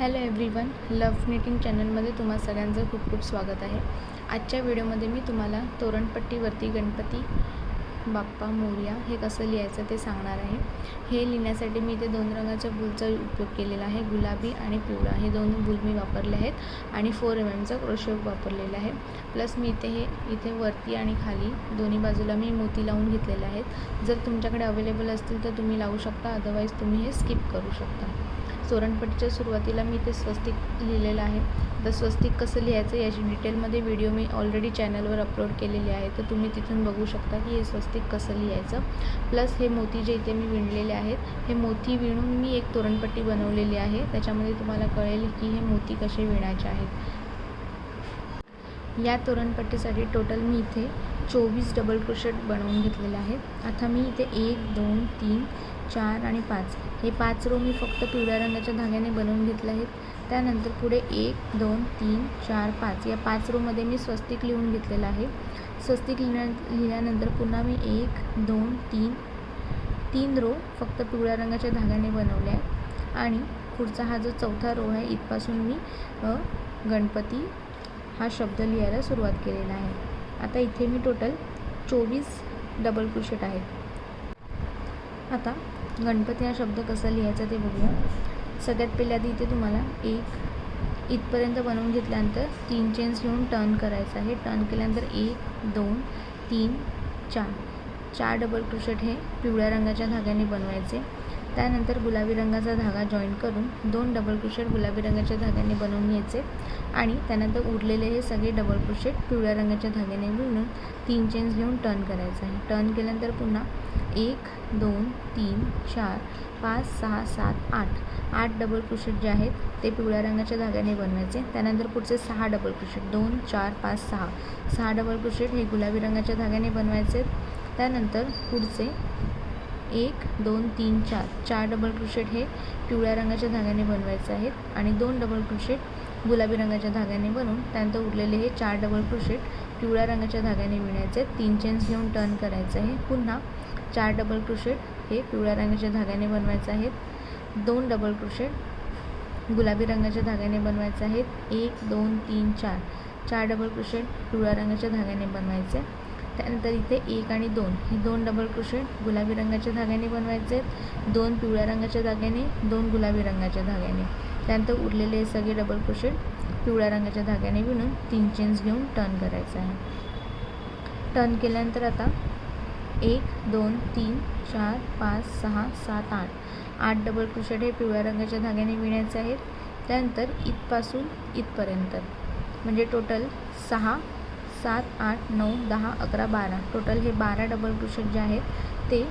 Hello everyone love knitting चॅनलमध्ये तुम्हा सगळ्यांचं खूप खूप स्वागत आहे. आजच्या व्हिडिओमध्ये मी तुम्हाला तोरणपट्टीवरती गणपती बाप्पा मोर्या हे कसं लिहायचं ते सांगणार आहे. हे लिहिण्यासाठी मी इथे दोन रंगाच्या बुलचा उपयोग केलेला आहे गुलाबी आणि पिवळा. हे दोन बुल मी वापरले आहेत आणि फोर एम एमचा क्रोशेप वापरलेला आहे. प्लस मी इथे हे इथे वरती आणि खाली दोन्ही बाजूला मी मोती लावून घेतलेले आहेत. जर तुमच्याकडे अवेलेबल असतील तर तुम्ही लावू शकता अदरवाईज तुम्ही हे स्किप करू शकता. तोरणपट्टीच्या सुरुवातीला मी इथे स्वस्तिक लिहिलेलं आहे. तर स्वस्तिक कसं लिहायचं याची डिटेलमध्ये व्हिडिओ मी ऑलरेडी चॅनलवर अपलोड केलेले आहे. तर तुम्ही तिथून बघू शकता की हे स्वस्तिक कसं लिहायचं. प्लस हे मोती जे इथे मी विणलेले आहेत हे मोती विणून मी एक तोरणपट्टी बनवलेली आहे. त्याच्यामध्ये तुम्हाला कळेल की हे मोती कसे विणायचे आहेत. या तोरणपट्टीसाठी टोटल मी इथे चोवीस डबल क्रोशेट बनवून घेतलेले आहेत. आता मी इथे एक दोन तीन चार आणि पाच. हे पाच रो मी फक्त पिवळ्या रंगाच्या धाग्याने बनवून घेतले आहेत. त्यानंतर पुढे एक दोन तीन चार पाच या पाच रोमध्ये मी स्वस्तिक लिहून घेतलेलं आहे. स्वस्तिक लिहिण्या लिहिल्यानंतर पुन्हा मी एक दोन तीन तीन रो फक्त पिवळ्या रंगाच्या धाग्याने बनवले आहे आणि पुढचा हा जो चौथा रो आहे इथपासून मी गणपती हा शब्द लिहायला सुरुवात केलेला आहे. आता इथे मी टोटल चोवीस डबल क्रुशेट आहेत. आता गणपती हा शब्द कसा लिहायचा ते बघूया. सगळ्यात पहिले आधी इथे तुम्हाला एक इथपर्यंत बनवून घेतल्यानंतर तीन चेन्स घेऊन टर्न करायचं आहे. टर्न केल्यानंतर एक दोन तीन चार. चार डबल क्रोशेट हे पिवळ्या रंगाच्या धाग्याने बनवायचे. त्यानंतर गुलाबी रंगाचा धागा जॉईन करून दोन डबल क्रोशेट गुलाबी रंगाच्या धाग्याने बनवून घ्यायचे. आणि त्यानंतर उरलेले हे सगळे डबल क्रोशेट पिवळ्या रंगाच्या धाग्याने विणून तीन चेन्स घेऊन टर्न करायचं आहे. टर्न केल्यानंतर पुन्हा एक दोन तीन चार पाच सहा सात आठ. आठ डबल क्रोशेट जे आहेत ते पिवळ्या रंगाच्या धाग्याने बनवायचे. त्यानंतर पुढचे सहा डबल क्रोशेट दोन चार पाच सहा. सहा डबल क्रोशेट हे गुलाबी रंगाच्या धाग्याने बनवायचे. त्यानंतर पुढचे एक दोन तीन चार. चार डबल क्रोशेट हे पिवळ्या रंगाच्या धाग्याने बनवायचे आहेत आणि दोन डबल क्रोशेट गुलाबी रंगाच्या धाग्याने बनवून त्यानंतर उरलेले हे चार डबल क्रोशेट पिवळ्या रंगाच्या धाग्याने विणायचे. आहेत तीन चेन्स घेऊन टर्न करायचं. आहे पुन्हा चार डबल क्रोशेट हे पिवळ्या रंगाच्या धाग्याने बनवायचे आहेत दोन डबल क्रोशेट गुलाबी रंगाच्या धाग्याने बनवायचे आहेत एक दोन तीन चार. चार डबल क्रोशेट पिवळ्या रंगाच्या धाग्याने बनवायचे. त्यानंतर इथे एक आणि दोन. हे दोन डबल क्रोशेट गुलाबी रंगाच्या धाग्याने बनवायचे. आहेत दोन पिवळ्या रंगाच्या धाग्याने दोन गुलाबी रंगाच्या धाग्याने. त्यानंतर उरलेले सगळे डबल क्रोशेट पिवळ्या रंगाच्या धाग्याने विणून तीन चेन्स घेऊन टर्न करायचं आहे. टर्न केल्यानंतर आता एक दोन तीन चार पाच सहा सात आठ. आठ डबल क्रुशेट हे पिवळ्या रंगाच्या धाग्याने विणायचे आहेत. त्यानंतर इथपासून इथपर्यंत. म्हणजे टोटल सहा सात आठ नऊ दहा अकरा बारा. टोटल हे बारा डबल क्रुशेट जे आहेत ते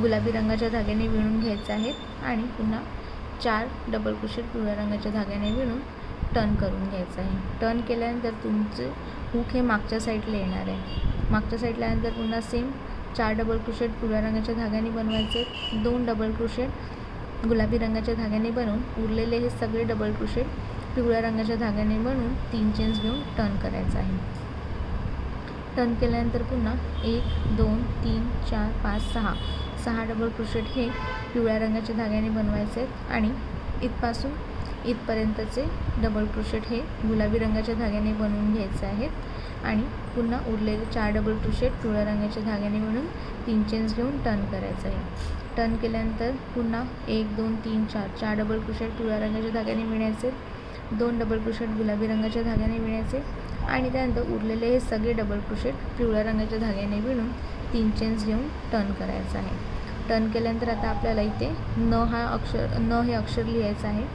गुलाबी रंगाच्या धाग्याने विणून घ्यायचे आहेत आणि पुन्हा चार डबल क्रुशेट पिवळ्या रंगाच्या धाग्याने विणून टर्न करून घ्यायचं आहे. टर्न केल्यानंतर तुमचे हुक हे मागच्या साईडला येणार आहे. मागच्या साईडला आल्यानंतर पुन्हा सेम चार डबल क्रोशेट पिवळ्या रंगाच्या धाग्याने बनवायचे. दोन डबल क्रोशेट गुलाबी रंगाच्या धाग्याने बनवून उरलेले हे सगळे डबल क्रोशेट पिवळ्या रंगाच्या धाग्याने बनवून तीन चेन्स घेऊन टर्न करायचं आहे. टर्न केल्यानंतर पुन्हा एक दोन तीन चार पाच सहा. सहा डबल क्रोशेट हे पिवळ्या रंगाच्या धाग्याने बनवायचे आहेत आणि इथपासून इथपर्यंतचे डबल क्रोशेट हे गुलाबी रंगाच्या धाग्याने बनवून घ्यायचे आहेत. आणि पुन्हा उरलेले चार डबल क्रोशेट पिवळ्या रंगाच्या धाग्याने बनवून तीन चेन्स घेऊन टर्न करायचं आहे. टर्न केल्यानंतर पुन्हा एक दोन तीन चार चार डबल क्रोशेट पिवळ्या रंगाच्या धाग्याने विणायचे दोन डबल क्रोशेट गुलाबी रंगाच्या धाग्याने विणायचे आणि त्यानंतर उरलेले हे सगळे डबल क्रोशेट पिवळ्या रंगाच्या धाग्याने विणून तीन चेन्स घेऊन टर्न करायचं आहे. टर्न केल्यानंतर आता आपल्याला इथे न हा अक्षर न हे अक्षर लिहायचं आहे.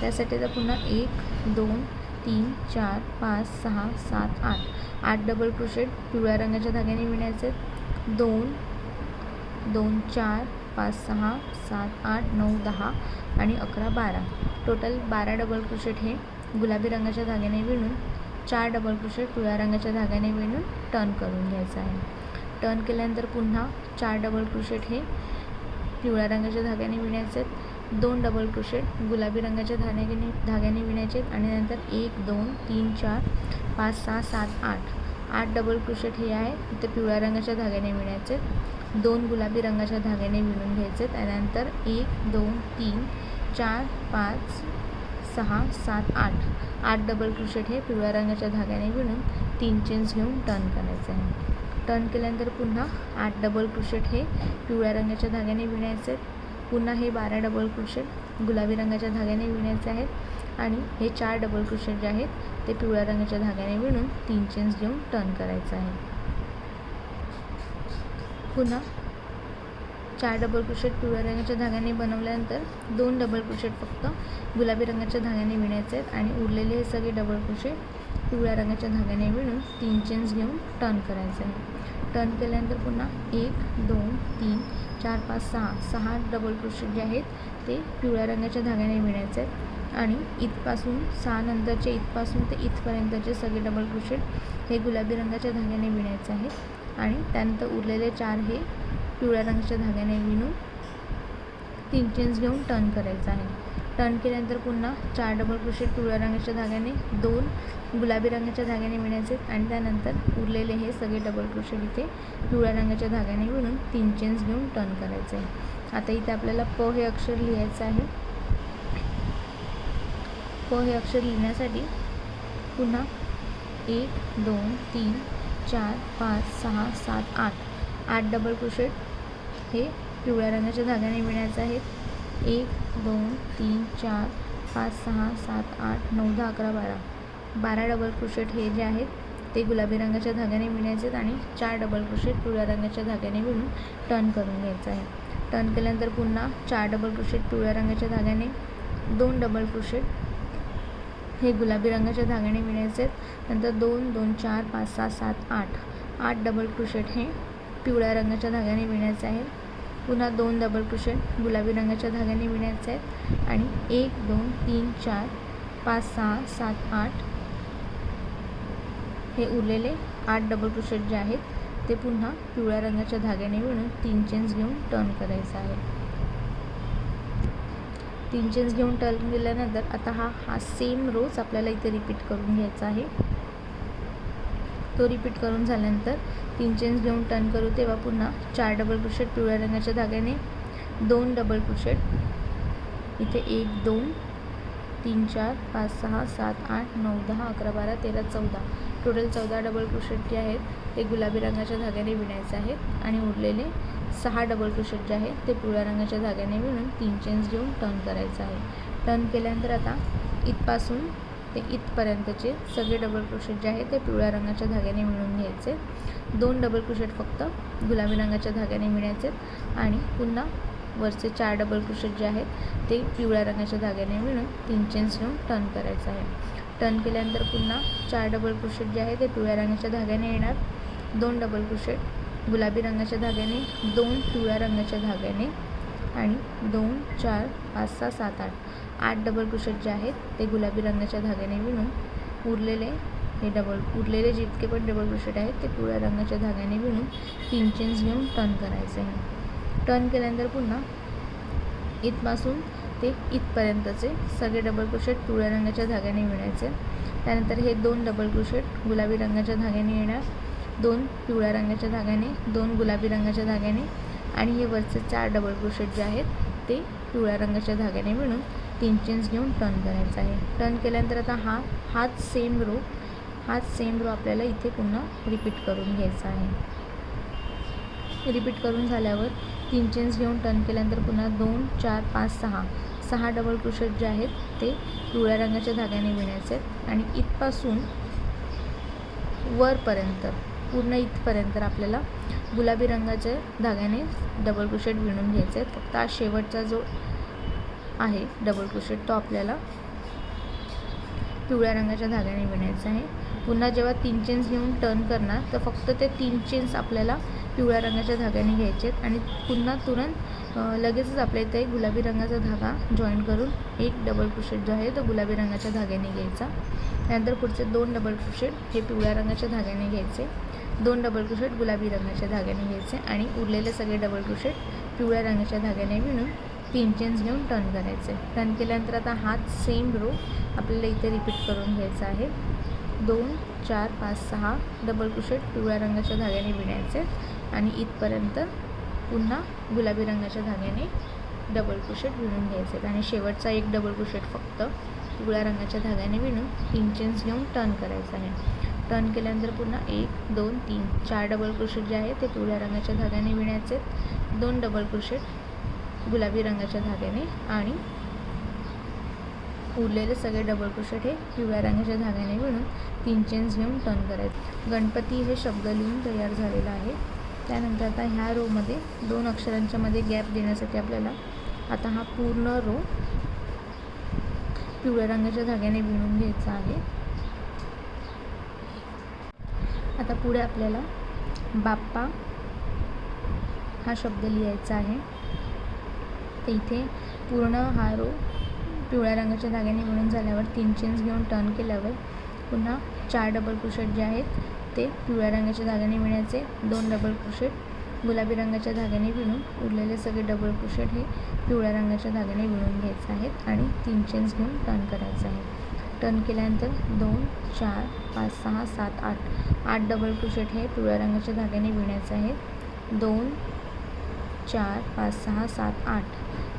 त्यासाठी आता पुन्हा एक दोन तीन चार पाच सहा सात आठ. आठ डबल क्रोशेट पिवळ्या रंगाच्या धाग्याने विणायचे. दोन दोन चार पाच सहा सात आठ नऊ दहा आणि अकरा बारा. टोटल बारा डबल क्रोशेट हे गुलाबी रंगाच्या धाग्याने विणून चार डबल क्रोशेट पिवळ्या रंगाच्या धाग्याने विणून टर्न करून घ्यायचं आहे. टर्न केल्यानंतर पुन्हा चार डबल क्रोशेट हे पिवळ्या रंगाच्या धाग्याने विणायचे. आहेत दोन डबल क्रोशेट गुलाबी रंगाच्या धाग्याने धाग्याने विणायचे आहेत आणि नंतर एक दोन तीन चार पाच सहा सात आठ. आठ डबल क्रोशेट हे आहे ते पिवळ्या रंगाच्या धाग्याने विणायचे. आहेत दोन गुलाबी रंगाच्या धाग्याने विणून घ्यायचे. आहेत त्यानंतर एक दोन तीन चार पाच सहा सात आठ. आठ डबल क्रोशेट हे पिवळ्या रंगाच्या धाग्याने विणून तीन चेन्स घेऊन टर्न करायचे आहे. टर्न केल्यानंतर पुन्हा आठ डबल क्रोशेट हे पिवळ्या रंगाच्या धाग्याने विणायचे. आहेत पुन्हा हे बारा डबल क्रोशेट गुलाबी रंगाच्या धाग्याने विणायचे आहेत. आणि हे चार डबल क्रोशेट जे आहेत ते पिवळ्या रंगाच्या धाग्याने विणून तीन चेन्स घेऊन टर्न करायचं आहे. पुन्हा चार डबल क्रोशेट पिवळ्या रंगाच्या धाग्याने बनवल्यानंतर दोन डबल क्रोशेट फक्त गुलाबी रंगाच्या धाग्याने विणायचे आहेत. आणि उरलेले हे सगळे डबल क्रोशेट पिवळ्या रंगाच्या धाग्याने विणून तीन चेन्स घेऊन टर्न करायचं आहे. टर्न केल्यानंतर पुन्हा एक दोन तीन चार पाच सहा सहा डबल क्रोशेट जे आहेत ते पिवळ्या रंगाच्या धाग्याने मिळायचे आहेत. आणि इथपासून सहा नंतरचे इथपासून ते इथपर्यंतचे सगळे डबल क्रोशेट हे गुलाबी रंगाच्या धाग्याने विणायचे आहेत. आणि त्यानंतर उरलेले चार हे पिवळ्या रंगाच्या धाग्याने विणून तीन चेन्स घेऊन टर्न करायचं आहे. टर्न केल्यानंतर पुन्हा चार डबल क्रोशेट पिवळ्या रंगाच्या धाग्याने दोन गुलाबी रंगाच्या धाग्याने विणायचे आणि त्यानंतर उरलेले हे सगळे डबल क्रोशेट इथे पिवळ्या रंगाच्या धाग्याने विणून तीन चेन्स घेऊन टर्न करायचे. आहे आता इथे आपल्याला प हे अक्षर लिहायचं आहे. प हे अक्षर लिहिण्यासाठी पुन्हा एक दोन तीन चार पाच सहा सात आठ आठ डबल क्रोशेट हे पिवळ्या रंगाच्या धाग्याने विणायचं आहेत एक दोन तीन चार पाच सहा सात आठ नऊ दहा अकरा बारा. बारा डबल क्रोशेट हे जे आहेत ते गुलाबी रंगाच्या धाग्याने विणायचे आहेत आणि चार डबल क्रोशेट पिवळ्या रंगाच्या धाग्याने विणून टर्न करून घ्यायचं आहे. टर्न केल्यानंतर पुन्हा चार डबल क्रोशेट पिवळ्या रंगाच्या धाग्याने दोन डबल क्रोशेट हे गुलाबी रंगाच्या धाग्याने विणायचे आहेत. नंतर दोन दोन चार पाच सहा सात आठ. आठ डबल क्रुशेट हे पिवळ्या रंगाच्या धाग्याने विणायचे आहेत पुन्हा दोन डबल क्रोशेट गुलाबी रंगाच्या धाग्याने विणायचे आहेत. आणि एक दोन तीन चार पाच सहा सात आठ हे उरलेले आठ डबल क्रोशेट जे आहेत ते पुन्हा पिवळ्या रंगाच्या धाग्याने विणून तीन चेन्स घेऊन टर्न करायचं आहे. तीन चेन्स घेऊन टर्न केल्यानंतर आता हा हा सेम रोज आपल्याला इथे रिपीट करून घ्यायचा आहे. तो रिपीट करून झाल्यानंतर तीन चेन्स घेऊन टर्न करू तेव्हा पुन्हा चार डबल क्रोशेट पिवळ्या रंगाच्या धाग्याने दोन डबल क्रोशेट इथे एक दोन तीन चार पाच सहा सात आठ नऊ दहा अकरा बारा तेरा चौदा. टोटल चौदा डबल क्रोशेट जे आहेत ते गुलाबी रंगाच्या धाग्याने विणायचे आहेत आणि उरलेले सहा डबल क्रोशेट जे आहेत ते पिवळ्या रंगाच्या धाग्याने विणून तीन चेन्स घेऊन टर्न करायचं आहे. टर्न केल्यानंतर आता इथपासून ते इथपर्यंतचे सगळे डबल क्रोशेट जे आहेत ते पिवळ्या रंगाच्या धाग्याने मिळून घ्यायचे. दोन डबल क्रोशेट फक्त गुलाबी रंगाच्या धाग्याने मिळायचे आणि पुन्हा वरचे चार डबल क्रोशेट जे आहेत ते पिवळ्या रंगाच्या धाग्याने मिळून तीन चेन्स घेऊन टर्न करायचं आहे. टर्न केल्यानंतर पुन्हा चार डबल क्रोशेट जे आहे ते पिवळ्या रंगाच्या धाग्याने येणार. दोन डबल क्रोशेट गुलाबी रंगाच्या धाग्याने दोन पिवळ्या रंगाच्या धाग्याने आणि दोन चार पाच सहा सात आठ. आठ डबल क्रोशेट जे आहेत ते गुलाबी रंगाच्या धाग्याने विणून उरलेले हे डबल उरलेले जितके पण डबल क्रोशेट आहेत ते पिवळ्या रंगाच्या धाग्याने विणून तीन चेन्स घेऊन टर्न करायचे आहे. टर्न केल्यानंतर पुन्हा इथपासून ते इथपर्यंतचे सगळे डबल क्रोशेट पिवळ्या रंगाच्या धाग्याने विणायचे त्यानंतर हे दोन डबल क्रोशेट गुलाबी रंगाच्या धाग्याने येणार दोन पिवळ्या रंगाच्या धाग्याने दोन गुलाबी रंगाच्या धाग्याने आणि हे वरचे चार डबल क्रोशेट जे आहेत ते पिवळ्या रंगाच्या धाग्याने मिळून तीन चेन्स घेऊन टर्न करायचं आहे. टर्न केल्यानंतर आता हा हाच सेम रो हाच सेम रो आपल्याला इथे पुन्हा रिपीट करून घ्यायचा आहे. रिपीट करून झाल्यावर तीन चेन्स घेऊन टर्न केल्यानंतर पुन्हा दोन चार पाच सहा. सहा डबल क्रुशेट जे आहेत ते पिवळ्या रंगाच्या धाग्याने विणायचे आहेत आणि इथपासून वरपर्यंत पूर्ण इथपर्यंत आपल्याला गुलाबी रंगाच्या धाग्याने डबल क्रुशेट विणून घ्यायचे आहेत. फक्त हा शेवटचा जो आहे. डबल क्रोशेट तो आपल्याला पिवळ्या रंगाच्या धाग्याने विणायचा आहे. पुन्हा जेव्हा तीन चेन्स घेऊन टर्न करणार तर फक्त ते तीन चेन्स आपल्याला पिवळ्या रंगाच्या धाग्याने घ्यायचे आहेत. आणि पुन्हा तुरंत लगेचच आपल्या इथे गुलाबी रंगाचा धागा जॉईन करून एक डबल क्रोशेट जो आहे तो गुलाबी रंगाच्या धाग्याने घ्यायचा. त्यानंतर पुढचे दोन डबल क्रोशेट हे पिवळ्या रंगाच्या धाग्याने घ्यायचे. दोन डबल क्रोशेट गुलाबी रंगाच्या धाग्याने घ्यायचे. आणि उरलेले सगळे डबल क्रोशेट पिवळ्या रंगाच्या धाग्याने विणून तीन चेन्स घेऊन टर्न करायचे. टर्न केल्यानंतर आता हाच सेम रो आपल्याला इथे रिपीट करून घ्यायचा आहे. दोन चार पाच सहा डबल क्रुशेट पिवळ्या रंगाच्या धाग्याने विणायचे. आणि इथपर्यंत पुन्हा गुलाबी रंगाच्या धाग्याने डबल क्रुशेट विणून घ्यायचे. आणि शेवटचा एक डबल क्रुशेट फक्त पिवळ्या रंगाच्या धाग्याने विणून तीन चेन्स घेऊन टर्न करायचं आहे. टर्न केल्यानंतर पुन्हा एक दोन तीन चार डबल क्रुशेट जे आहे ते पिवळ्या रंगाच्या धाग्याने विणायचे. दोन डबल क्रुशेट गुलाबी रंगाच्या धाग्याने आणि उरलेले सगळे डबल क्रोशेट हे पिवळ्या रंगाच्या धाग्याने विणून तीन चेन्स घेऊन टर्न करायचे. गणपती हे शब्द लिहून तयार झालेला आहे. त्यानंतर आता ह्या रोमध्ये दोन अक्षरांच्या मध्ये गॅप देण्यासाठी आपल्याला आता हा पूर्ण रो पिवळ्या रंगाच्या धाग्याने विणून घ्यायचा आहे. आता पुढे आपल्याला बाप्पा हा शब्द लिहायचा आहे. तर इथे पूर्ण हा रो पिवळ्या रंगाच्या धाग्याने विणून झाल्यावर तीन चेन्स घेऊन टर्न केल्यावर पुन्हा चार डबल क्रोशेट जे आहेत ते पिवळ्या रंगाच्या धाग्याने विणायचे दोन डबल क्रोशेट गुलाबी रंगाच्या धाग्याने विणून उरलेले सगळे डबल क्रोशेट हे पिवळ्या रंगाच्या धाग्याने विणून घ्यायचे आहेत आणि तीन चेन्स घेऊन टर्न करायचं आहे टर्न केल्यानंतर दोन चार पाच सहा सात आठ आठ डबल क्रोशेट हे पिवळ्या रंगाच्या धाग्याने विणायचे आहे दोन चार पाच सहा सात आठ.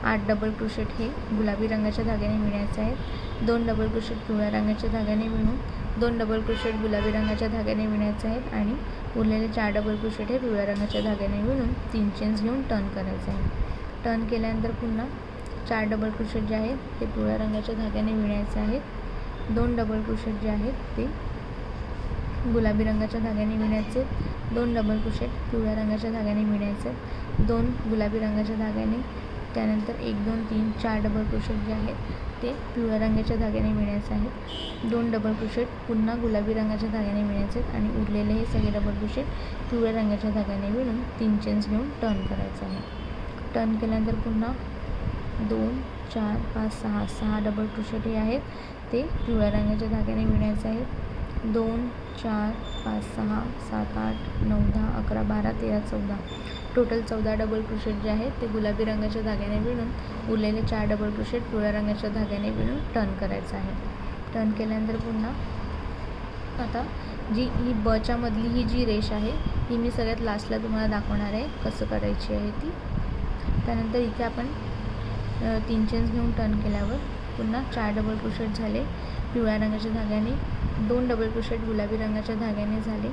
आठ डबल क्रोशेट हे गुलाबी रंगाच्या धाग्याने विणायचे आहेत. दोन डबल क्रोशेट पिवळ्या रंगाच्या धाग्याने विणून दोन डबल क्रोशेट गुलाबी रंगाच्या धाग्याने विणायचे आहेत आणि उरलेले चार डबल क्रोशेट हे पिवळ्या रंगाच्या धाग्याने विणून तीन चेन्स घेऊन टर्न करायचे आहे टर्न केल्यानंतर पुन्हा चार डबल क्रोशेट जे आहेत ते पिवळ्या रंगाच्या धाग्याने विणायचे आहेत. दोन डबल क्रोशेट जे आहेत ते गुलाबी रंगाच्या धाग्याने विणायचे दोन डबल क्रोशेट पिवळ्या रंगाच्या धाग्याने विणायचे दोन गुलाबी रंगाच्या धाग्याने त्यानंतर एक दोन तीन चार डबल क्रोशेट जे आहेत ते पिवळ्या रंगाच्या धाग्याने विणायचे आहेत. दोन डबल क्रोशेट पुन्हा गुलाबी रंगाच्या धाग्याने मिळायचे आहेत आणि उरलेले हे सगळे डबल क्रोशेट पिवळ्या रंगाच्या धाग्याने मिळून तीन चेन्स घेऊन टर्न करायचं आहे टर्न केल्यानंतर पुन्हा दोन चार पाच सहा सहा डबल क्रोशेट हे आहेत ते पिवळ्या रंगाच्या धाग्याने मिळायचे आहेत. दोन चार पाच सहा सात आठ नऊ दहा अकरा बारा तेरा चौदा. टोटल चौदा डबल क्रोशेट जे आहेत ते गुलाबी रंगाच्या धाग्याने विणून उरलेले चार डबल क्रोशेट पिवळ्या रंगाच्या धाग्याने विणून टर्न करायचं आहे. टर्न केल्यानंतर पुन्हा आता जी ही बच्यामधली ही जी रेष आहे ही मी सगळ्यात लास्टला तुम्हाला दाखवणार आहे कसं करायची आहे ती. त्यानंतर इथे आपण तीन चेन्स घेऊन टर्न केल्यावर पुन्हा चार डबल क्रोशेट झाले. पिवळ्या रंगाच्या धाग्याने दोन डबल क्रोशेट गुलाबी रंगाच्या धाग्याने झाले.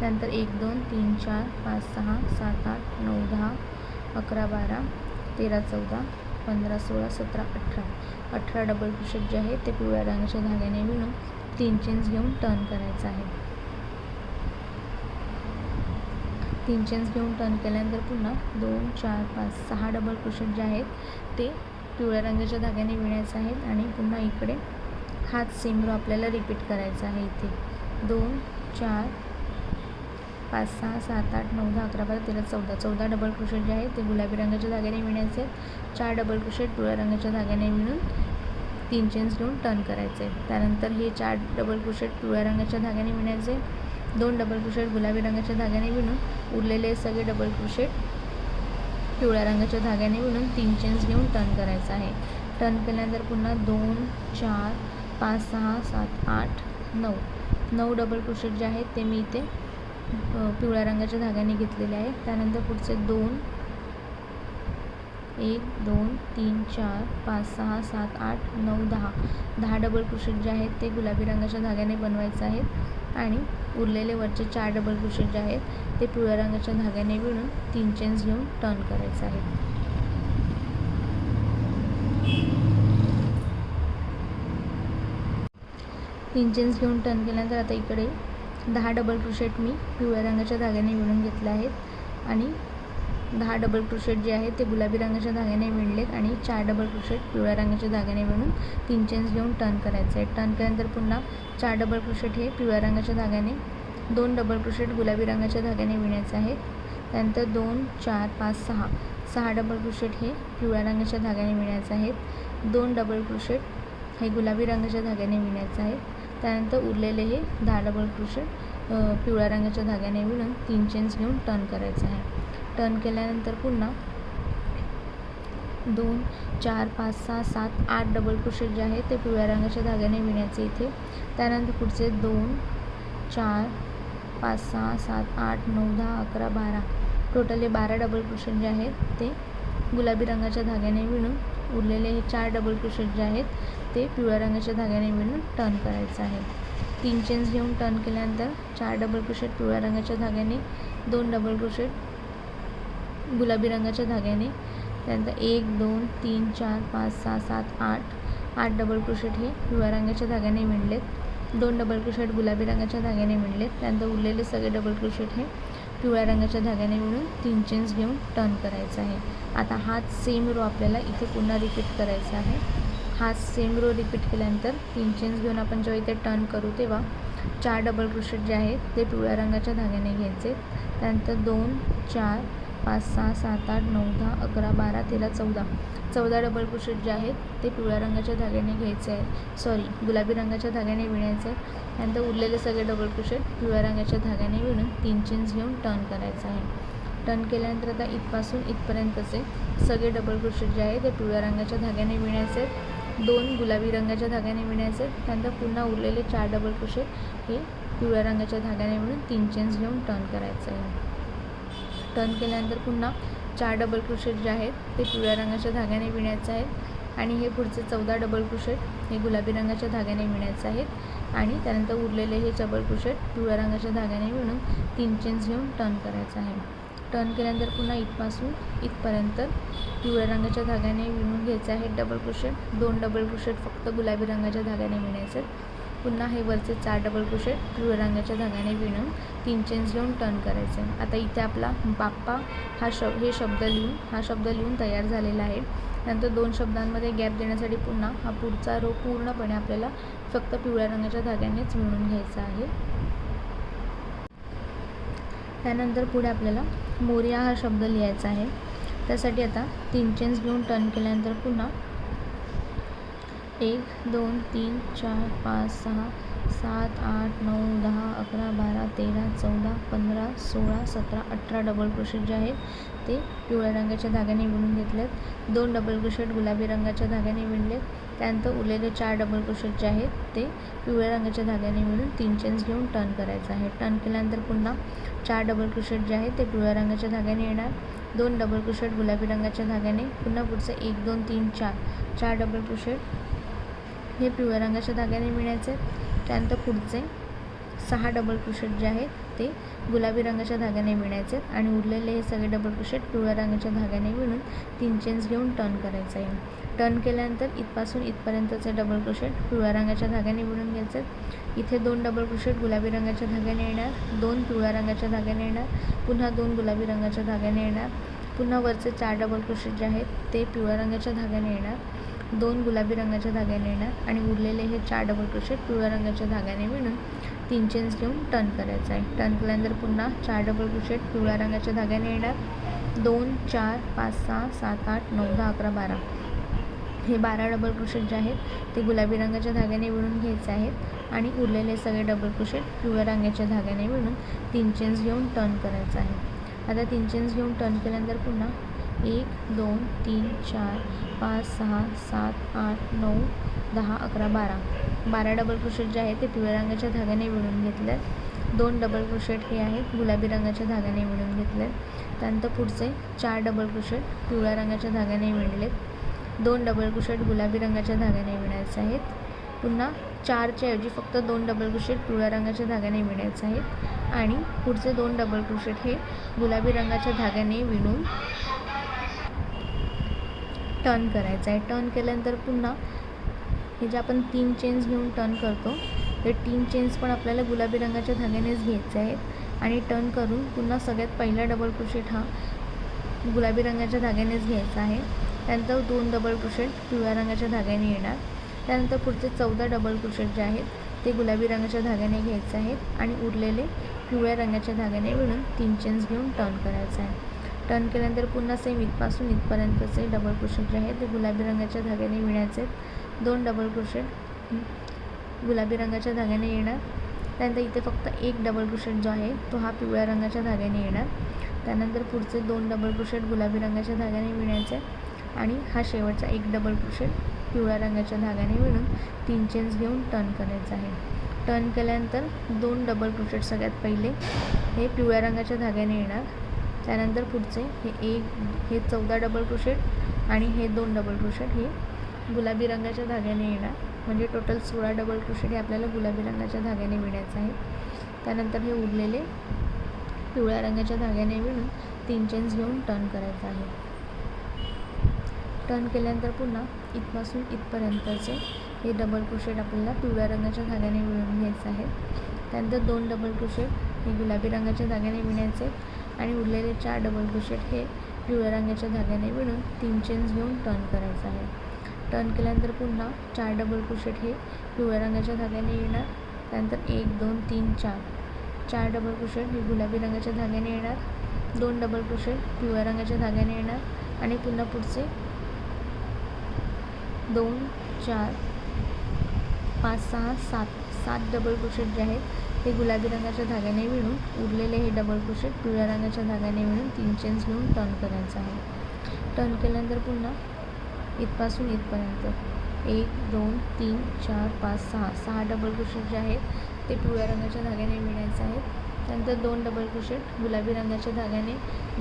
त्यानंतर एक दोन तीन चार पाच सहा सात आठ नऊ दहा अकरा बारा तेरा चौदा पंधरा सोळा सतरा अठरा. अठरा डबल क्रोशेट जे आहे ते पिवळ्या रंगाच्या धाग्याने विणून तीन चेन्स घेऊन टर्न करायचं आहे. तीन चेन्स घेऊन टर्न केल्यानंतर पुन्हा दोन चार पाच सहा डबल क्रोशेट जे आहेत ते पिवळ्या रंगाच्या धाग्याने विणायचं आहेत आणि पुन्हा इकडे हाच सेम रो आपल्याला रिपीट करायचा आहे इथे. दोन चार पाच सहा सात आठ नऊ दहा अकरा बारा तेरा चौदा. चौदा डबल क्रोशेट जे आहेत ते गुलाबी रंगाच्या धाग्याने विणायचे आहेत. चार डबल क्रोशेट पिवळ्या रंगाच्या धाग्याने विणून तीन चेन्स घेऊन टर्न करायचे त्यानंतर हे चार डबल क्रोशेट पिवळ्या रंगाच्या धाग्याने विणायचे दोन डबल क्रोशेट गुलाबी रंगाच्या धाग्याने विणून उरलेले सगळे डबल क्रोशेट पिवळ्या रंगाच्या धाग्याने विणून तीन चेन्स घेऊन टर्न करायचं आहे. टर्न केल्यानंतर पुन्हा दोन चार पाच सहा सात आठ नऊ. नऊ डबल क्रोशेट जे आहेत ते मी इथे पिवळ्या रंगाच्या धाग्याने घेतलेले आहे त्यानंतर पुढचे दोन एक दोन तीन चार पाच सहा सात आठ नऊ दहा. दहा डबल क्रोशेट जे आहेत ते गुलाबी रंगाच्या धाग्याने बनवायचे आहेत आणि उरलेले वरचे चार डबल क्रोशेट जे आहेत ते पिवळ्या रंगाच्या धाग्याने विणून तीन चेन्स घेऊन टर्न करायचं आहे तीन चेन्स घेऊन टर्न केल्यानंतर आता इकडे दहा डबल क्रोशेट मी पिवळ्या रंगाच्या धाग्याने विणून घेतले आहेत. आणि दहा डबल क्रोशेट जे आहेत ते गुलाबी रंगाच्या धाग्याने विणलेत आणि चार डबल क्रोशेट पिवळ्या रंगाच्या धाग्याने विणून तीन चेन्स घेऊन टर्न करायचं आहे टर्न केल्यानंतर पुन्हा चार डबल क्रोशेट हे पिवळ्या रंगाच्या धाग्याने दोन डबल क्रोशेट गुलाबी रंगाच्या धाग्याने विणायचं आहे त्यानंतर दोन चार पाच सहा सहा डबल क्रोशेट हे पिवळ्या रंगाच्या धाग्याने विणायचं आहेत. दोन डबल क्रोशेट हे गुलाबी रंगाच्या धाग्याने विणायचं आहे त्यानंतर उरलेले हे दहा डबल क्रोशेट पिवळ्या रंगाच्या धाग्याने विणून तीन चेन्स घेऊन टर्न करायचं आहे टर्न केल्यानंतर पुन्हा दोन चार पाच सहा सात आठ डबल क्रोशेट जे आहे ते पिवळ्या रंगाच्या धाग्याने विणायचे इथे. त्यानंतर पुढचे दोन चार पाच सहा सात आठ नऊ दहा अकरा बारा. टोटल हे बारा डबल क्रोशेट जे आहेत ते गुलाबी रंगाच्या धाग्याने विणून उरलेले हे चार डबल क्रोशेट जे आहेत ते पिवळ्या रंगाच्या धाग्याने विणून टर्न करायचं आहे. तीन चेन्स घेऊन टर्न केल्यानंतर चार डबल क्रोशेट पिवळ्या रंगाच्या धाग्याने दोन डबल क्रोशेट गुलाबी रंगाच्या धाग्याने. त्यानंतर एक दोन तीन चार पाच सहा सात आठ. आठ डबल क्रोशेट हे पिवळ्या रंगाच्या धाग्याने विणलेत. दोन डबल क्रोशेट गुलाबी रंगाच्या धाग्याने विणलेत. त्यानंतर उरलेले सगळे डबल क्रोशेट हे पिवळ्या रंगाच्या धाग्याने विणून तीन चेन्स घेऊन टर्न करायचा आहे. आता हाच सेम रो आपल्याला इथे पुन्हा रिपीट करायचा आहे. हाच सेम रो रिपीट केल्यानंतर तीन चेन्स घेऊन आपण जेव्हा इथे टर्न करू तेव्हा चार डबल क्रोशेट जे आहेत ते पिवळ्या रंगाच्या धाग्याने घ्यायचे. त्यानंतर दोन चार पाच सहा सात आठ नऊ दहा अकरा बारा तेरा चौदा. चौदा डबल क्रोशेट जे आहेत ते पिवळ्या रंगाच्या धाग्याने घ्यायचे आहे सॉरी गुलाबी रंगाच्या धाग्याने विणायचे आहे त्यानंतर उरलेले सगळे डबल क्रोशेट पिवळ्या रंगाच्या धाग्याने विणून तीन चेन्स घेऊन टर्न करायचं आहे. टर्न केल्यानंतर आता इथपासून इथपर्यंतचे सगळे डबल क्रोशेट जे आहे ते पिवळ्या रंगाच्या धाग्याने विणायचे आहेत. दोन गुलाबी रंगाच्या धाग्याने विणायचे आहेत. त्यानंतर पुन्हा उरलेले चार डबल क्रोशेट हे पिवळ्या रंगाच्या धाग्याने विणून तीन चेन्स घेऊन टर्न करायचं आहे. टर्न केल्यानंतर पुन्हा चार डबल क्रोशेट जे आहेत ते पिवळ्या रंगाच्या धाग्याने विणायचं आहेत. आणि हे पुढचे चौदा डबल क्रोशेट हे गुलाबी रंगाच्या धाग्याने विणायचे आहेत. आणि त्यानंतर उरलेले हे डबल क्रोशेट पिवळ्या रंगाच्या धाग्याने विणून तीन चेन्स घेऊन टर्न करायचं आहे. टर्न केल्यानंतर पुन्हा इथपासून इथपर्यंत पिवळ्या रंगाच्या धाग्याने विणून घ्यायचं आहे डबल क्रोशेट दोन डबल क्रोशेट फक्त गुलाबी रंगाच्या धाग्याने विणायचे आहेत. पुन्हा हे वरचे चार डबल क्रोशेट पिवळ्या रंगाच्या धाग्याने विणून तीन चेन्स घेऊन टर्न करायचे. आता इथे आपला बाप्पा हा शब हे शब्द लिहून हा शब्द लिहून तयार झालेला आहे. नंतर दोन शब्दांमध्ये गॅप देण्यासाठी पुन्हा हा पुढचा रो पूर्णपणे आपल्याला फक्त पिवळ्या रंगाच्या धाग्यानेच विणून घ्यायचा आहे. त्यानंतर पुढे आपल्याला मोर्या हा शब्द लिहायचा आहे. त्यासाठी आता तीन चेन्स घेऊन टर्न केल्यानंतर पुन्हा एक दोन तीन चार पाच सहा सात आठ नऊ दहा अकरा बारा तेरा चौदा पंधरा सोळा सतरा अठरा डबल क्रोशेट जे आहेत ते पिवळ्या रंगाच्या धाग्याने विणून घेतलेत. दोन डबल क्रोशेट गुलाबी रंगाच्या धाग्याने विणलेत त्यानंतर उरलेले चार डबल क्रोशेट जे आहेत ते पिवळ्या रंगाच्या धाग्याने विणून तीन चेन्स घेऊन टर्न करायचं आहे. टर्न केल्यानंतर पुन्हा चार डबल क्रोशेट जे आहेत ते पिवळ्या रंगाच्या धाग्याने येणार. दोन डबल क्रोशेट गुलाबी रंगाच्या धाग्याने पुन्हा पुढचं एक दोन तीन चार. चार डबल क्रोशेट हे पिवळ्या रंगाच्या धाग्याने मिळायचे. त्यानंतर पुढचे सहा डबल क्रुशेट जे आहेत ते गुलाबी रंगाच्या धाग्याने विणायचे आणि उरलेले हे सगळे डबल क्रुशेट पिवळ्या रंगाच्या धाग्याने विणून तीन चेन्स घेऊन टर्न करायचं आहे. टर्न केल्यानंतर इथपासून इथपर्यंतचे डबल क्रुशेट पिवळ्या रंगाच्या धाग्याने विणून घ्यायचे. इथे दोन डबल क्रुशेट गुलाबी रंगाच्या धाग्याने येणार दोन पिवळ्या रंगाच्या धाग्याने येणार पुन्हा दोन गुलाबी रंगाच्या धाग्याने येणार. पुन्हा वरचे चार डबल क्रोशेट जे आहेत ते पिवळ्या रंगाच्या धाग्याने येणार. दोन गुलाबी रंगाच्या धाग्याने येणार आणि उरलेले हे चार डबल क्रोशेट पिवळ्या रंगाच्या धाग्याने विणून तीन चेन्स घेऊन टर्न करायचं आहे. टर्न केल्यानंतर पुन्हा चार डबल क्रोशेट पिवळ्या रंगाच्या धाग्याने येणार. दोन चार पाच सहा सात आठ नऊ दहा अकरा बारा. हे बारा डबल क्रोशेट जे आहेत ते गुलाबी रंगाच्या धाग्याने विणून घ्यायचे आहेत आणि उरलेले सगळे डबल क्रोशेट पिवळ्या रंगाच्या धाग्याने विणून तीन चेन्स घेऊन टर्न करायचं आहे. आता तीन चेन्स घेऊन टर्न केल्यानंतर पुन्हा एक दोन तीन चार पाच सहा सात आठ नऊ दहा अकरा बारा. बारा डबल क्रोशेट जे आहेत ते पिवळ्या रंगाच्या धाग्याने विणून घेतले दोन डबल क्रोशेट हे आहेत गुलाबी रंगाच्या धाग्याने विणून घेतले त्यानंतर पुढचे चार डबल क्रोशेट पिवळ्या रंगाच्या धाग्याने विणलेत. दोन डबल क्रोशेट गुलाबी रंगाच्या धाग्याने विणायचे आहेत. पुन्हा चारच्या ऐवजी फक्त दोन डबल क्रोशेट पिवळ्या रंगाच्या धाग्याने विणायचे आहेत. आणि पुढचे दोन डबल क्रोशेट हे गुलाबी रंगाच्या धाग्याने विणून टर्न करायचं आहे. टर्न केल्यानंतर पुन्हा हे जे आपण तीन चेन्स घेऊन टर्न करतो हे तीन चेन्स पण आपल्याला गुलाबी रंगाच्या धाग्यानेच घ्यायचे आहेत. आणि टर्न करून पुन्हा सगळ्यात पहिला डबल क्रोशेट हा गुलाबी रंगाच्या धाग्यानेच घ्यायचा आहे. त्यानंतर दोन डबल क्रोशेट पिवळ्या रंगाच्या धाग्याने येणार. त्यानंतर पुढचे चौदा डबल क्रोशेट जे आहेत ते गुलाबी रंगाच्या धाग्याने घ्यायचे आहेत. आणि उरलेले पिवळ्या रंगाच्या धाग्याने मिळून तीन चेन्स घेऊन टर्न करायचं आहे टर्न केल्यानंतर पुन्हा सेम इथपासून इथपर्यंतचे डबल क्रोशेट जे आहे ते गुलाबी रंगाच्या धाग्याने विणायचे दोन डबल क्रोशेट गुलाबी रंगाच्या धाग्याने येणार. त्यानंतर इथे फक्त एक डबल क्रोशेट जो आहे तो हा पिवळ्या रंगाच्या धाग्याने येणार. त्यानंतर पुढचे दोन डबल क्रोशेट गुलाबी रंगाच्या धाग्याने विण्याचे आणि हा शेवटचा एक डबल क्रोशेट पिवळ्या रंगाच्या धाग्याने विणून तीन चेन्स घेऊन टर्न करायचा आहे. टर्न केल्यानंतर दोन डबल क्रोशेट सगळ्यात पहिले हे पिवळ्या रंगाच्या धाग्याने येणार. त्यानंतर पुढचे हे एक हे चौदा डबल क्रोशेट आणि हे दोन डबल क्रोशेट हे गुलाबी रंगाच्या धाग्याने येणार. म्हणजे टोटल सोळा डबल क्रोशेट हे आपल्याला गुलाबी रंगाच्या धाग्याने विणायचं आहे. त्यानंतर हे उरलेले पिवळ्या रंगाच्या धाग्याने विणून तीन चेन्स घेऊन टर्न करायचं आहे. टर्न केल्यानंतर पुन्हा इथपासून इथपर्यंतचे हे डबल क्रोशेट आपल्याला पिवळ्या रंगाच्या धाग्याने विणून घ्यायचं आहे. त्यानंतर दोन डबल क्रोशेट हे गुलाबी रंगाच्या धाग्याने विणायचे आणि उरलेले चार डबल क्रोशेट हे पिवळ्या रंगाच्या धाग्याने विणून तीन चेन्स घेऊन टर्न करायचं आहे. टर्न केल्यानंतर पुन्हा चार डबल क्रोशेट हे पिवळ्या रंगाच्या धाग्याने येणार. त्यानंतर एक दोन तीन चार. चार डबल क्रोशेट हे गुलाबी रंगाच्या धाग्याने येणार. दोन डबल क्रोशेट पिवळ्या रंगाच्या धाग्याने येणार. आणि पुन्हा पुढचे दोन चार पाच सहा सात. सात डबल क्रोशेट जे आहेत ते गुलाबी रंगाच्या धाग्याने विणून उरलेले हे डबल क्रोशेट पिवळ्या रंगाच्या धाग्याने विणून तीन चेन्स घेऊन टर्न करायचं आहे. टर्न केल्यानंतर पुन्हा इथपासून इथपर्यंत. एक दोन तीन चार पाच सहा. सहा डबल क्रोशेट जे आहेत ते पिवळ्या रंगाच्या धाग्याने विणायचं आहे त्यानंतर दोन डबल क्रोशेट गुलाबी रंगाच्या धाग्याने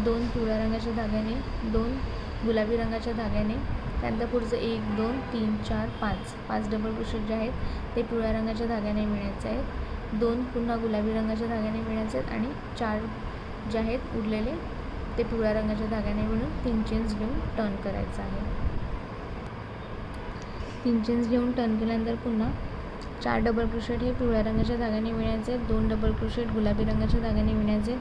दोन पिवळ्या रंगाच्या धाग्याने दोन गुलाबी रंगाच्या धाग्याने. त्यानंतर पुढचं एक दोन तीन चार पाच. पाच डबल क्रोशेट जे आहेत ते पिवळ्या रंगाच्या धाग्याने मिळायचं आहेत. दोन पुन्हा गुलाबी रंगाच्या धाग्याने विणायचे आहेत आणि चार जे आहेत उरलेले ते पिवळ्या रंगाच्या धाग्याने विणून तीन चेन्स घेऊन टर्न करायचं आहे. तीन चेन्स घेऊन टर्न केल्यानंतर पुन्हा चार डबल क्रोशेट हे पिवळ्या रंगाच्या धाग्याने विणायचे दोन डबल क्रोशेट गुलाबी रंगाच्या धाग्याने विणायचे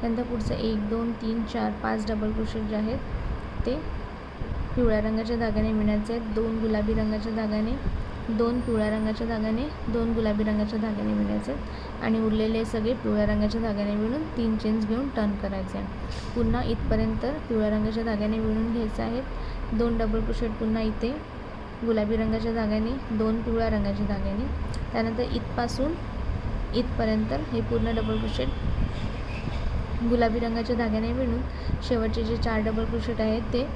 त्यानंतर पुढचं एक दोन तीन चार पाच डबल क्रोशेट जे आहेत ते पिवळ्या रंगाच्या धाग्याने विणायचे आहेत दोन गुलाबी रंगाच्या धाग्याने दोन पिवळ्या रंगाच्या धाग्याने दोन गुलाबी रंगाच्या धाग्याने विणायचे आहेत आणि उरलेले सगळे पिवळ्या रंगाच्या धाग्याने विणून तीन चेन्स घेऊन टर्न करायचे. पुन्हा इथपर्यंत पिवळ्या रंगाच्या धाग्याने विणून घ्यायचे आहेत. दोन डबल क्रोशेट पुन्हा इथे गुलाबी रंगाच्या धाग्याने दोन पिवळ्या रंगाच्या धाग्याने. त्यानंतर इथपासून इथपर्यंत हे पूर्ण डबल क्रोशेट गुलाबी रंगाच्या धाग्याने विणून शेवटचे जे चार डबल क्रोशेट आहेत ते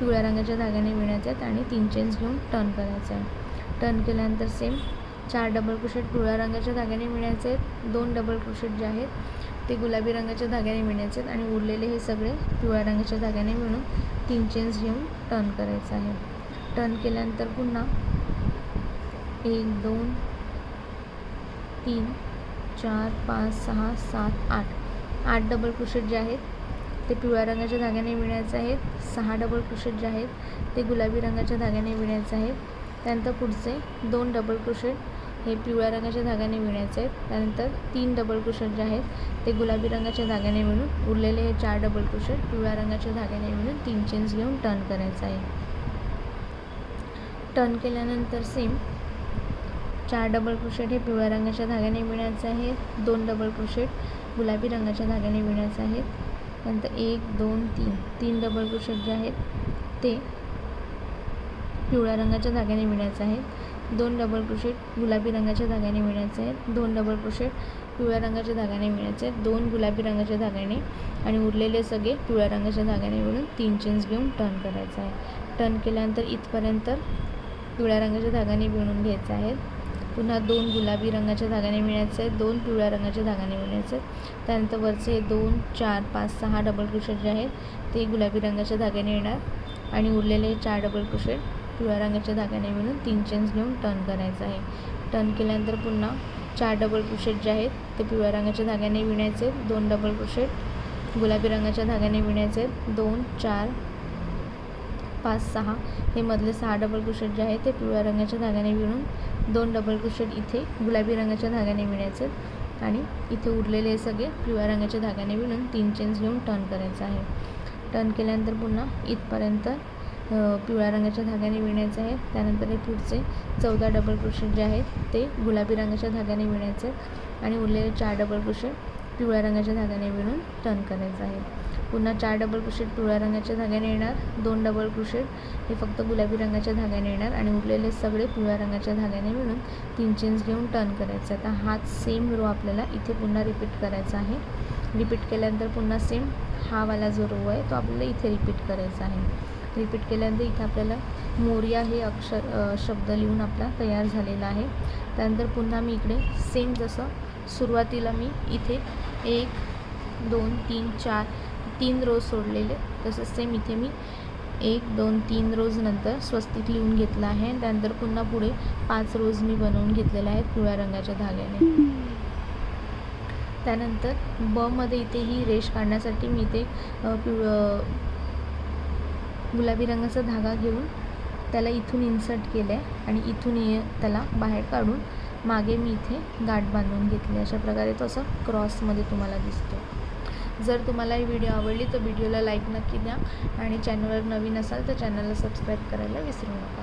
पिवळ्या रंगाच्या धाग्याने विणायचे आहेत आणि तीन चेन्स घेऊन टर्न करायचं आहे टर्न केल्यानंतर सेम चार डबल क्रोशेट पिवळ्या रंगाच्या धाग्याने मिळायचे आहेत. दोन डबल क्रोशेट जे आहेत ते गुलाबी रंगाच्या धाग्याने मिळायचे आहेत आणि उरलेले हे सगळे पिवळ्या रंगाच्या धाग्याने मिळून तीन चेन्स घेऊन टर्न करायचं आहे. टर्न केल्यानंतर पुन्हा एक दोन तीन चार पाच सहा सात आठ. आठ डबल क्रोशेट जे आहेत ते पिवळ्या रंगाच्या धाग्याने विणायचे आहेत. सहा डबल क्रोशेट जे आहेत ते गुलाबी रंगाच्या धाग्याने विणायचे आहेत. त्यानंतर पुढचे दोन डबल क्रोशेट हे पिवळ्या रंगाच्या धाग्याने विणायचे आहेत. त्यानंतर तीन डबल क्रोशेट जे आहेत ते गुलाबी रंगाच्या धाग्याने विणून उरलेले हे चार डबल क्रोशेट पिवळ्या रंगाच्या धाग्याने विणून तीन चेन्स घेऊन टर्न करायचं आहे. टर्न केल्यानंतर सेम चार डबल क्रोशेट हे पिवळ्या रंगाच्या धाग्याने विणायचे आहेत दोन डबल क्रोशेट गुलाबी रंगाच्या धाग्याने विणायचे आहेत त्यानंतर एक दोन तीन तीन डबल क्रोशेट जे आहेत ते पिवळ्या रंगाच्या धाग्याने विणायचं आहे दोन डबल क्रोशेट गुलाबी रंगाच्या धाग्याने विणायचे आहेत. दोन डबल क्रोशेट पिवळ्या रंगाच्या धाग्याने विणायचे आहेत. दोन गुलाबी रंगाच्या धाग्याने आणि उरलेले सगळे पिवळ्या रंगाच्या धाग्याने विणून तीन चेन्स घेऊन टर्न करायचं आहे टर्न केल्यानंतर इथपर्यंत पिवळ्या रंगाच्या धाग्याने विणून घ्यायचं आहेत. पुन्हा दोन गुलाबी रंगाच्या धाग्याने विणायचे आहेत. दोन पिवळ्या रंगाच्या धाग्याने विणायचे आहेत. त्यानंतर वरचे दोन चार पाच सहा डबल क्रोशेट जे आहेत ते गुलाबी रंगाच्या धाग्याने येणार आणि उरलेले चार डबल क्रोशेट पिवळ्या रंगाच्या धाग्याने मिळून तीन चेन्स घेऊन टर्न करायचं आहे. टर्न केल्यानंतर पुन्हा चार डबल क्रोशेट जे आहेत ते पिवळ्या रंगाच्या धाग्याने विणायचे दोन डबल क्रोशेट गुलाबी रंगाच्या धाग्याने विणायचे दोन चार पाच सहा हे मधले सहा डबल क्रोशेट जे आहेत ते पिवळ्या रंगाच्या धाग्याने विणून दोन डबल क्रोशेट इथे गुलाबी रंगाच्या धाग्याने विणायचे आणि इथे उरलेले सगळे पिवळ्या रंगाच्या धाग्याने विणून तीन चेन्स घेऊन टर्न करायचं आहे. टर्न केल्यानंतर पुन्हा इथपर्यंत पिवळ्या रंगाच्या धाग्याने विणायचं आहे त्यानंतर हे पुढचे चौदा डबल क्रोशेट जे आहेत ते गुलाबी रंगाच्या धाग्याने विणायचे आणि उरलेले चार डबल क्रोशेट पिवळ्या रंगाच्या धाग्याने विणून टर्न करायचं आहे. पुन्हा चार डबल क्रोशेट पिवळ्या रंगाच्या धाग्याने येणार दोन डबल क्रोशेट हे फक्त गुलाबी रंगाच्या धाग्याने येणार आणि उरलेले सगळे पिवळ्या रंगाच्या धाग्याने विणून तीन चेन्स घेऊन टर्न करायचं आता हाच सेम रो आपल्याला इथे पुन्हा रिपीट करायचा आहे. रिपीट केल्यानंतर पुन्हा सेम हा वाला जो रो आहे तो आपल्याला इथे रिपीट करायचा आहे. रिपीट केल्यानंतर इथे आपल्याला मोर्या हे अक्षर शब्द लिहून आपला तयार झालेला आहे. त्यानंतर पुन्हा मी इकडे सेम जसं सुरुवातीला मी इथे एक दोन तीन चार तीन रोज सोडलेले तसंच सेम इथे मी एक दोन तीन रोज नंतर स्वस्तिक लिहून घेतलं आहे. त्यानंतर पुन्हा पुढे पाच रोज मी बनवून घेतलेले आहेत पिवळ्या रंगाच्या धाग्याने. त्यानंतर बमध्ये इथे ही रेष काढण्यासाठी मी इथे अ, पिव गुलाबी रंगाचा धागा घेऊन त्याला इथून इन्सर्ट केलं आहे आणि इथून ये त्याला बाहेर काढून मागे मी इथे गाठ बांधून घेतली. अशा प्रकारे तो असं क्रॉसमध्ये तुम्हाला दिसतो. जर तुम्हाला ही व्हिडिओ आवडली तर व्हिडिओला लाईक नक्की द्या. आणि चॅनलवर नवीन असाल तर चॅनलला सबस्क्राईब करायला विसरू नका.